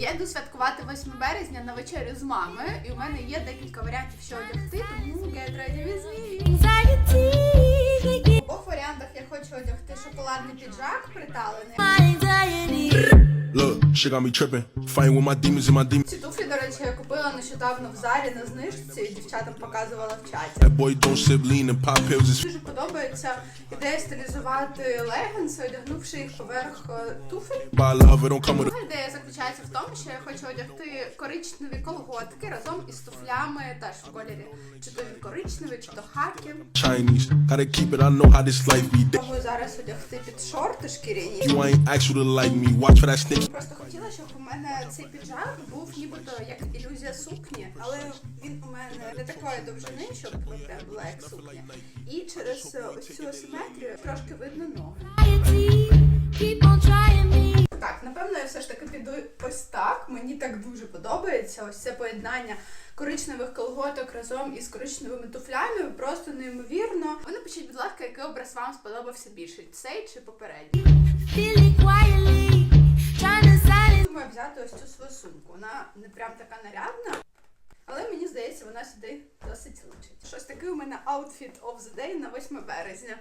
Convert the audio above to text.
Я йду святкувати 8 березня на вечерю з мамою, і у мене є декілька варіантів, що одягти, тому get ready with me. В обох варіантах я хочу одягти шоколадний піджак приталений. Got me tripping. Fighting with my demons and my demons. Ці туфлі, до речі, я купила нещодавно в зарі на знижці, і дівчатам показувала в чаті. That boy don't sip lean and pop pills. Is Дуже подобається ідея стилізувати легінси, одягнувши їх поверх е, туфель. by love, it don't come with ідея заключається в тому, що я хочу одягти коричневі колготки разом із туфлями теж в кольорі. Чи то він коричневий, чи то хакі. Chinese. Gotta keep it, I know how this life be. Пробую зараз одягти під шорти шкіряні. You ain't asked like me. Watch for that snitch. Просто хотіла, щоб у мене цей піджак був нібито як ілюзія сукні, але він у мене не такої довжини, щоб прям була як сукня. І через е, ось цю асиметрію трошки видно ноги. Ж таки піду ось так. Мені так дуже подобається. Ось це поєднання коричневих колготок разом із коричневими туфлями. Просто неймовірно. Ви напишіть, будь ласка, який образ вам сподобався більше, цей чи попередній. Думаю взяти ось цю свою сумку. Вона не прям така нарядна. Але мені здається, вона сюди досить личить. Щось такий у мене outfit of the day на 8 березня.